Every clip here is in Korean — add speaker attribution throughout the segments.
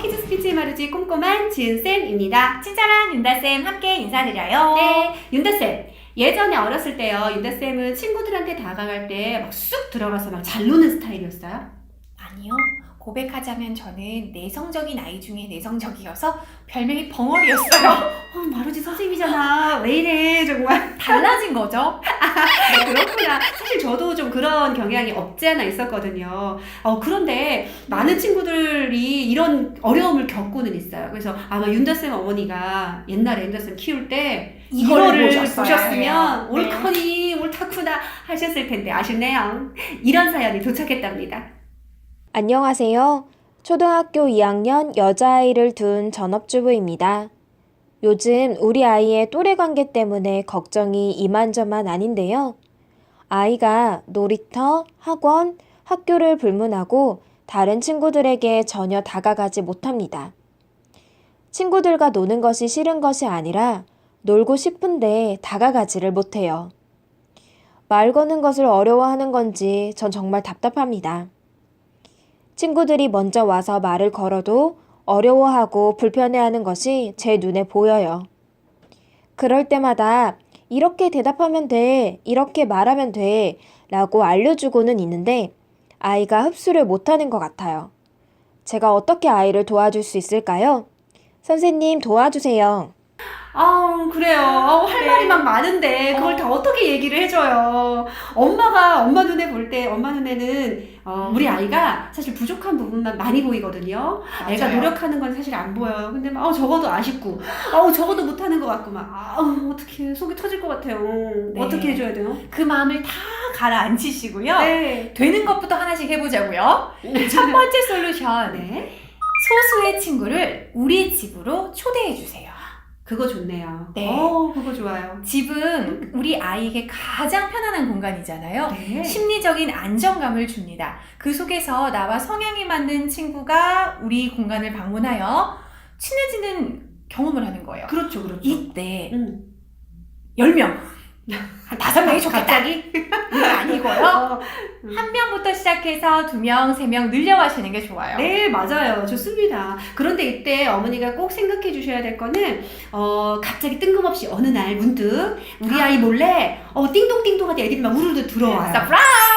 Speaker 1: 키즈 스피치 마르지 꼼꼼한 지은쌤입니다.
Speaker 2: 친절한 윤다쌤 함께 인사드려요.
Speaker 1: 네, 윤다쌤. 예전에 어렸을 때요, 윤다쌤은 친구들한테 다가갈 때 막 쑥 들어가서 막 잘 노는 스타일이었어요?
Speaker 2: 아니요. 고백하자면 저는 내성적인 아이 중에 내성적이어서 별명이 벙어리였어요.
Speaker 1: 어, 마루지 선생님이잖아. 왜 이래, 정말.
Speaker 2: 달라진 거죠?
Speaker 1: 네, 그렇구나. 사실 저도 좀 그런 경향이 없지 않아 있었거든요. 어, 그런데 많은 친구들이 이런 어려움을 겪고는 있어요. 그래서 아마 윤다쌤 어머니가 옛날에 윤다쌤 키울 때
Speaker 2: 이거를
Speaker 1: 보셨으면.
Speaker 2: 네.
Speaker 1: 옳거니 옳다구나 하셨을 텐데 아쉽네요. 이런 사연이 도착했답니다.
Speaker 3: 안녕하세요. 초등학교 2학년 여자아이를 둔 전업주부입니다. 요즘 우리 아이의 또래 관계 때문에 걱정이 이만저만 아닌데요. 아이가 놀이터, 학원, 학교를 불문하고 다른 친구들에게 전혀 다가가지 못합니다. 친구들과 노는 것이 싫은 것이 아니라 놀고 싶은데 다가가지를 못해요. 말 거는 것을 어려워하는 건지 전 정말 답답합니다. 친구들이 먼저 와서 말을 걸어도 어려워하고 불편해하는 것이 제 눈에 보여요. 그럴 때마다 이렇게 대답하면 돼, 이렇게 말하면 돼, 라고 알려주고는 있는데 아이가 흡수를 못하는 것 같아요. 제가 어떻게 아이를 도와줄 수 있을까요? 선생님 도와주세요.
Speaker 1: 아 그래요. 어, 할 말이 막 많은데 그걸
Speaker 2: 어.
Speaker 1: 다 어떻게 얘기를 해줘요. 엄마가 엄마 눈에 볼 때 엄마 눈에는 어, 우리 아이가 사실 부족한 부분만 많이 보이거든요. 애가
Speaker 2: 맞아요.
Speaker 1: 노력하는 건 사실 안 보여요. 근데 막 어, 적어도 아쉽고, 어, 적어도 못하는 것 같고 막 아, 어, 어떻게 속이 터질 것 같아요.
Speaker 2: 네.
Speaker 1: 어떻게 해줘야 돼요?
Speaker 2: 그 마음을 다 가라앉히시고요.
Speaker 1: 네.
Speaker 2: 되는 것부터 하나씩 해보자고요. 첫 번째 솔루션.
Speaker 1: 네.
Speaker 2: 소수의 친구를 우리 집으로 초대해 주세요.
Speaker 1: 그거 좋네요.
Speaker 2: 네.
Speaker 1: 어, 그거 좋아요.
Speaker 2: 집은 우리 아이에게 가장 편안한 공간이잖아요.
Speaker 1: 네.
Speaker 2: 심리적인 안정감을 줍니다. 그 속에서 나와 성향이 맞는 친구가 우리 공간을 방문하여 친해지는 경험을 하는 거예요.
Speaker 1: 그렇죠, 그렇죠.
Speaker 2: 이때
Speaker 1: 음.
Speaker 2: 10명, 한 5명이 좋겠다.
Speaker 1: 갑자기?
Speaker 2: 이건 아니고요.
Speaker 1: 어,
Speaker 2: 한 명부터 시작해서 두 명, 세 명 늘려가시는 게 좋아요.
Speaker 1: 네, 맞아요. 좋습니다. 그런데 이때 어머니가 꼭 생각해 주셔야 될 거는, 어, 갑자기 뜬금없이 어느 날 문득 우리 아이 몰래, 어, 띵동띵동하게 애들이 막 우르르 들어와요.
Speaker 2: 서프라이즈!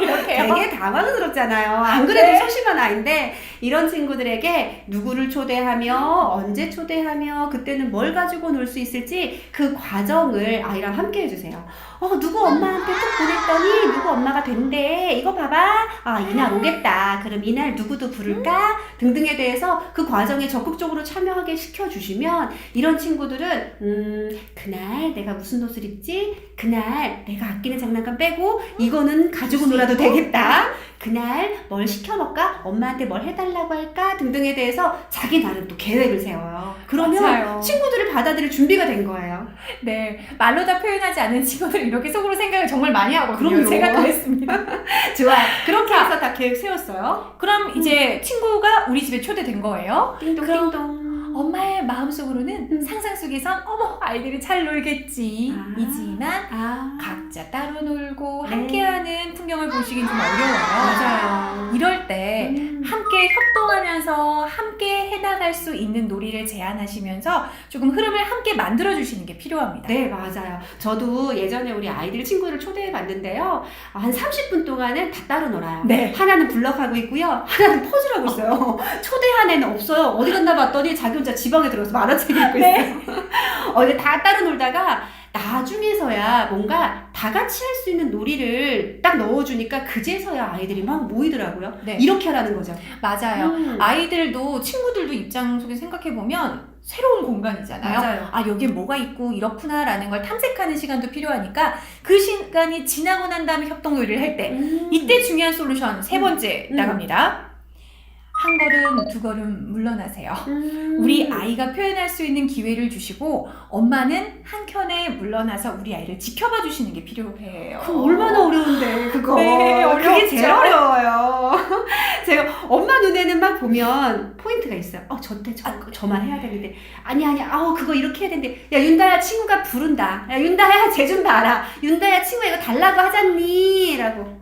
Speaker 2: 이렇게요.
Speaker 1: 되게 당황스럽잖아요. 안 그래도
Speaker 2: 네.
Speaker 1: 소심한 아이인데, 이런 친구들에게 누구를 초대하며, 언제 초대하며, 그때는 뭘 가지고 놀 수 있을지 그 과정을 아이랑 함께 해주세요. 어, 누구 엄마한테 톡 보냈더니 누구 엄마가 된대. 이거 봐봐. 아, 이날 오겠다. 그럼 이날 누구도 부를까? 등등에 대해서 그 과정에 적극적으로 참여하게 시켜주시면 이런 친구들은, 음, 그날 내가 무슨 옷을 입지? 그날 내가 아끼는 장난감 빼고 이거는 가지고 놀아도 되겠다. 그날 뭘 시켜 먹까? 엄마한테 뭘 해달라고 할까? 등등에 대해서 자기 나름 또 계획을 세워요. 그러면
Speaker 2: 맞아요.
Speaker 1: 친구들을 받아들일 준비가 된 거예요.
Speaker 2: 네, 말로 다 표현하지 않는 친구들 이렇게 속으로 생각을 정말 많이 하거든요.
Speaker 1: 그럼요.
Speaker 2: 제가 그랬습니다.
Speaker 1: 좋아. 그렇게 해서 다 계획 세웠어요.
Speaker 2: 그럼 이제 친구가 우리 집에 초대된 거예요.
Speaker 1: 띵동
Speaker 2: 그럼
Speaker 1: 띵동.
Speaker 2: 엄마의 마음속으로는
Speaker 1: 음.
Speaker 2: 상상 속에선 어머 아이들이 잘 놀겠지
Speaker 1: 아.
Speaker 2: 이지만
Speaker 1: 아,
Speaker 2: 각자 따로 놀고
Speaker 1: 네.
Speaker 2: 함께하는 풍경을 보시긴 좀 어려워요.
Speaker 1: 맞아요.
Speaker 2: 이럴 때
Speaker 1: 음.
Speaker 2: 함께 협동하면서 함께 해나갈 수 있는 놀이를 제안하시면서 조금 흐름을 함께 만들어 주시는 게 필요합니다.
Speaker 1: 네, 맞아요. 저도 예전에 우리 아이들 친구를 초대해 봤는데요. 한 30분 동안은 다 따로 놀아요.
Speaker 2: 네.
Speaker 1: 하나는 블럭하고 있고요. 하나는 퍼즐 하고 있어요. 초대한 애는 없어요. 어디 갔나 봤더니 자기 혼자 지방에 들어서 만화책 읽고
Speaker 2: 네.
Speaker 1: 있어요. 어, 이제 다 따로 놀다가 나중에서야 뭔가 다 같이 할 수 있는 놀이를 딱 넣어주니까 그제서야 아이들이 막 모이더라고요.
Speaker 2: 네.
Speaker 1: 이렇게 하라는 거죠.
Speaker 2: 맞아요.
Speaker 1: 음.
Speaker 2: 아이들도 친구들도 입장 속에 생각해 보면 새로운 공간이잖아요.
Speaker 1: 맞아요.
Speaker 2: 아, 여기에 뭐가 있고 이렇구나라는 걸 탐색하는 시간도 필요하니까 그 시간이 지나고 난 다음에 협동 놀이를 할 때
Speaker 1: 음.
Speaker 2: 이때 중요한 솔루션 세 번째
Speaker 1: 음.
Speaker 2: 나갑니다. 한 걸음 두 걸음 물러나세요.
Speaker 1: 음.
Speaker 2: 우리 아이가 표현할 수 있는 기회를 주시고 엄마는 한 켠에 물러나서 우리 아이를 지켜봐 주시는 게 필요해요.
Speaker 1: 그 얼마나 어려운데 그거.
Speaker 2: 네,
Speaker 1: 그게
Speaker 2: 어렵죠.
Speaker 1: 제일 어려워요. 제가 엄마 눈에는 막 보면 포인트가 있어요. 어 저때 저, 저만 해야 되는데. 아니 아니 아우 그거 이렇게 해야 되는데. 야 윤다야 친구가 부른다. 야 윤다야 쟤 좀 봐라 윤다야 친구가 이거 달라고 하잖니? 라고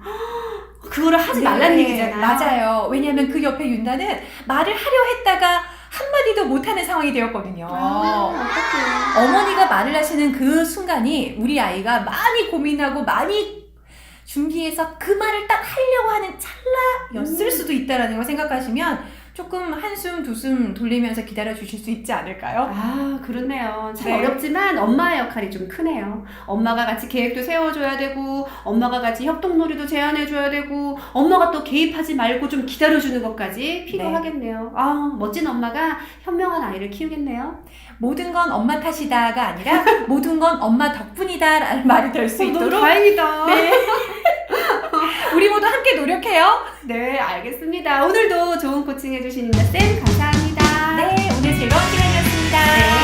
Speaker 1: 그 그거를 하지 말라는
Speaker 2: 네,
Speaker 1: 얘기잖아.
Speaker 2: 맞아요. 왜냐하면 그 옆에 윤다는 말을 하려 했다가 한마디도 못하는 상황이 되었거든요.
Speaker 1: 아.
Speaker 2: 어머니가 말을 하시는 그 순간이 우리 아이가 많이 고민하고 많이 준비해서 그 말을 딱 하려고 하는 찰나였을
Speaker 1: 음.
Speaker 2: 수도 있다라는 걸 생각하시면 조금 한숨 두숨 돌리면서 기다려 주실 수 있지 않을까요?
Speaker 1: 아, 그렇네요. 참
Speaker 2: 네.
Speaker 1: 어렵지만 엄마의 역할이 좀 크네요. 엄마가 같이 계획도 세워줘야 되고, 엄마가 같이 협동놀이도 제안해줘야 되고, 엄마가 또 개입하지 말고 좀 기다려주는 것까지 필요하겠네요. 아, 멋진 엄마가 현명한 아이를 키우겠네요.
Speaker 2: 모든 건 엄마 탓이다가 아니라 모든 건 엄마 덕분이다라는 말이 될수
Speaker 1: 어,
Speaker 2: 있도록
Speaker 1: 다행이다.
Speaker 2: 네. 우리 모두 함께 노력해요.
Speaker 1: 네, 알겠습니다. 오늘도 좋은 코칭 해주신 인나쌤 감사합니다.
Speaker 2: 네, 오늘 즐거운 시간이었습니다.
Speaker 1: 네.